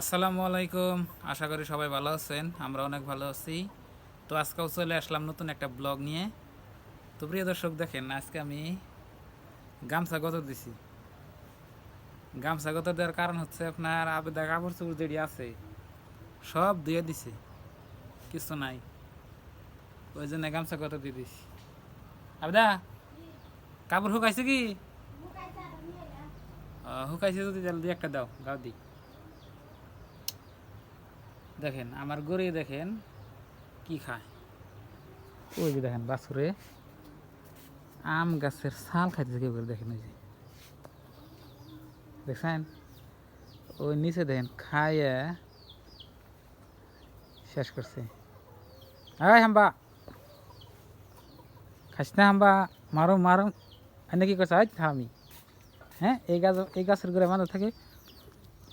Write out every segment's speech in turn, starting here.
আসসালামু আলাইকুম। আশা করি সবাই ভালো আছেন। আমরা অনেক ভালো আছি। তো আজকেও চলে আসলাম নতুন একটা ব্লগ নিয়ে। তো প্রিয় দর্শক দেখেন আজকে আমি গামছা গত দিছি। গামছা গত দেওয়ার কারণ হচ্ছে আপনার আবেদা কাপড় চোপড় যেটি আছে সব ধুয়ে দিছে। কিছু নাই। ওই জন্য গামছা গত দিয়ে দিছি। আবেদা কাপড় শুকাইছে কি? আহ, শুকাইছে যদি তাহলে দুই একটা দাও গাও দিই দেখেন, আমার গড়ে দেখেন কি খায়। ওই যে দেখেন বাছুরে আম গাছের ছাল খাইতেছে, কেউ করে দেখেন ওই যে। দেখছেন? ওই নিচে দেখেন খাইয়ে শেষ করছে। আয় হাম্বা! খাস না হাম্বা, মারো মারো। এনে কি করছে? আজ আমি হ্যাঁ এই গাছ, এই গাছের গোড়ায় বাঁধা থাকে,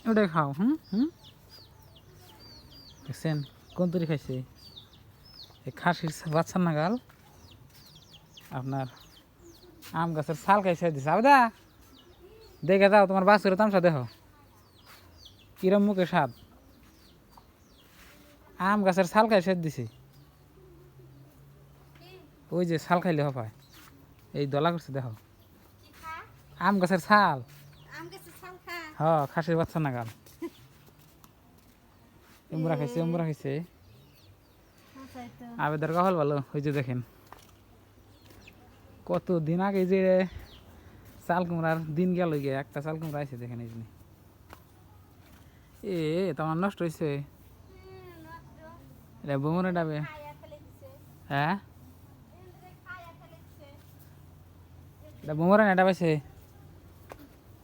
ওটাই খাও, হুম হুম। দেখছেন? কোন তরি খাইছে? এই খাসির বাচ্চা নাগাল আপনার আম গাছের ছাল খাইছে দিছে। আবদা দেখে যাও তোমার বাছুরের তামসা দেখো। কিরম মুখে স্বাদ। আম গাছের ছাল খাইছে দিছে। ওই যে ছাল খাইলে হপায় এই দলা করছে দেখো। আম গাছের ছাল। হ খাসির বাচ্চা নাগাল এমরা খাইছে এমরা খাইছে। আবেদার কাহল ভালো ওই যে দেখেন। কত দিন আগে যে চাল কুমড়ার দিন গেল গিয়ে একটা চাল কুমড়া আছে দেখেন এই এ তোমার নষ্ট হয়েছে এটা বোমরে ডাবে। হ্যাঁ? এটা বোমরে না ডাবাইছে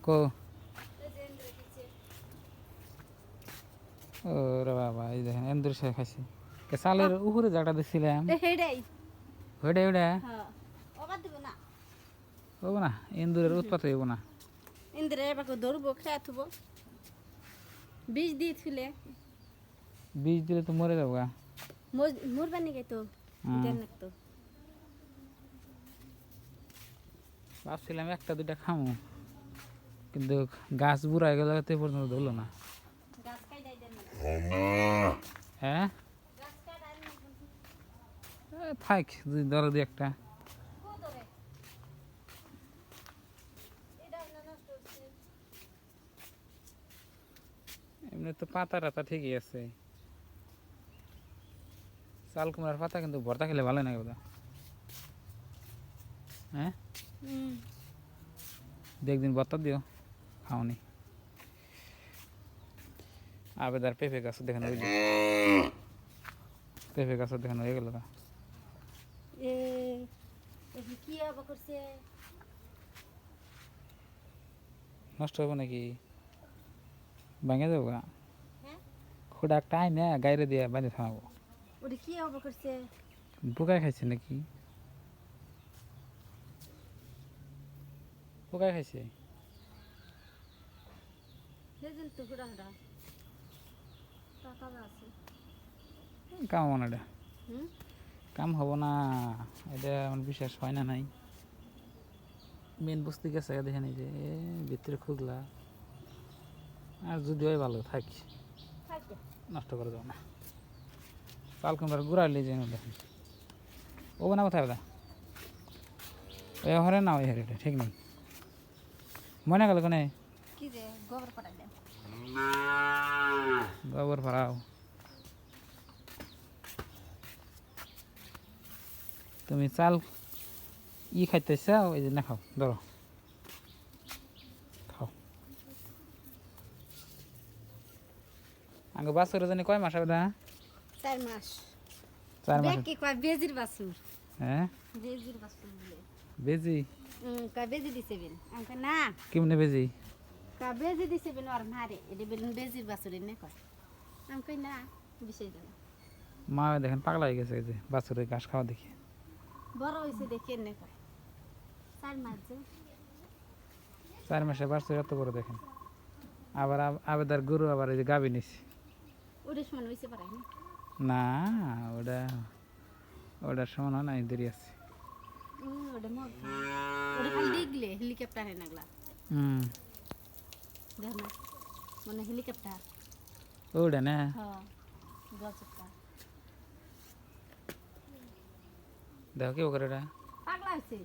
কো এই যে ইন্দ্রে দিছে ও রে বাবা এই দেখেন এন্দুর সে খাইছে। এ চালের উপরে জায়গাটা দেখছিলাম ওইটা ওইটা হ্যাঁ হব না? এন্দুরের উৎপাত হইব না। ইন্দ্রে এবার ধরবো খেয়া থুবো বীজ দিয়ে থুলে বীজ দিলে তো মরে যাব গা। মুরবা নিকে তো? না তো। ভাবছিলাম একটা দুইটা খামো। কিন্তু গাছ বুড়া গেল পর্যন্ত ধরলো না গাছ কাইডাই দেন না হ্যাঁ থাক ধরো দুই একটা। না এমনি তো পাতা টাতা ঠিকই আছে। চাল কুমড়ার পাতা কিন্তু ভর্তা খেলে ভালো লাগে বোধ হ্যাঁ? হুম। দু একদিন ভর্তা দিও খাওনি। আবেদার পেঁপে গাছ দেখেন ওই পেঁপে গাছ দেখেন হয়ে গেল এ এ কি নষ্ট হবে নাকি? ভেঙে যাব হ্যাঁ? খোড়া একটা আইনে গাইরে দিয়ে বাঁধে থামাবো কি আবার করছে? পোকায় খাইছে নাকি? পোকায় খাইছে? কাম হব না এটা কাম হব না এটা আমার বিশ্বাস হয় না নাই। মেন বস্তু গেছে দেখেন এই যে এ, ভিতরে খুগলা আর যদি হয় ভালো থাকি। নষ্ট করে দেবো না। চাল কুমড়ার গুড়া লিয়ে যাই দেখেন। ও না কোথায় দা ওই হরে না ওই হরে ঠিক নেই। মনে গেল কোনে? কি রে গোবর দেন। গোবর ভরাও তুমি চাল ই খাইতেছ ওই যে না খাও ধরো খাও আগে বাসুর জানি কয় মাস হবে দা চার মাস চার মাস কি কয় বেজির বাসুর হ্যাঁ বেজির বাসুর বেজি হুম কয় বেজি দিছে বেন না কেমনে বেজি কয় বেজি দিছে বেন আর মারে এটা বেলুন বেজির বাসুর এনে কয় আমাকে না বিষয় দেন মা দেখেন পাগলা হয়ে গেছে এই যে বাছুরের ঘাস খাওয়া দেখি বড় হয়েছে দেখে এনে কয় চার মাস যে চার মাসে বাছুর এত বড় দেখেন আবার আব- আবেদার গরু আবার এই যে গাবি নিছি ওটা সমান হয়েছে পারে না না ওটা ওটার সমান হয় নাই দেরি আছে ওটা মগ ওটা খালি দেখলে হেলিকপ্টারে নাগলা হুম দেখ না মানে হেলিকপ্টার ওটা না? হ্যাঁ দেখো কি করে এটা পাগলা হয়েছে।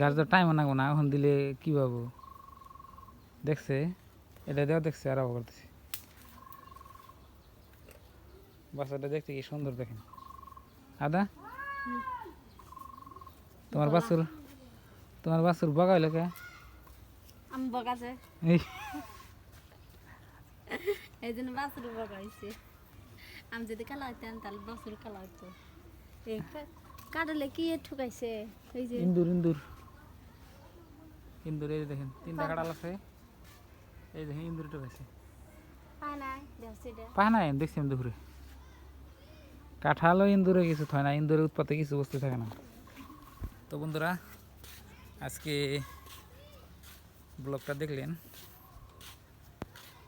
গাছ তো টাইম নাগবো না এখন দিলে কি পাবো? দেখছে? এটা দেওয়া দেখছে আর করতেছি বাচ্চাটা দেখতে কি সুন্দর দেখেন। আদা? তোমার বাছুর? তোমার বাছুর বগাইলো কে? আমি বগাছে এই। জন্য বাছুর বগাইছে আমি যদি কালা হইতাম তাহলে বাছুর কালা হইতো। এই কাটলে কি ঠুকাইছে? এই যে ইন্দুর ইন্দুর। ইন্দুর এই দেখেন তিনটা কাটাল আছে। এই দেখেন ইন্দুর ঢুকেছে পায় নাই দেখছি এটা। পায় না দেখছি আমি দুপুরে। কাঁঠালও ইন্দুরে কিছু হয় না ইন্দুরের উৎপাতে কিছু বস্তু থাকে না। তো বন্ধুরা আজকে ব্লগটা দেখলেন।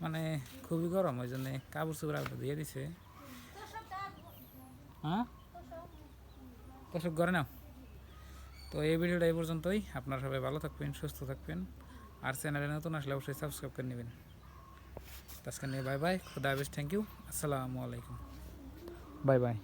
মানে খুবই গরম, ওই জন্যে কাপড় চোপড় আগে দিয়ে দিছে। হ্যাঁ? তোষক করে নাও। তো এই ভিডিওটা এই পর্যন্তই। আপনারা সবাই ভালো থাকবেন, সুস্থ থাকবেন। আর চ্যানেলে নতুন আসলে অবশ্যই সাবস্ক্রাইব করে নেবেন। তো আজকে নিয়ে বাই বাই, খুদা হাফিজ থ্যাংক ইউ আসসালামু আলাইকুম। Bye bye.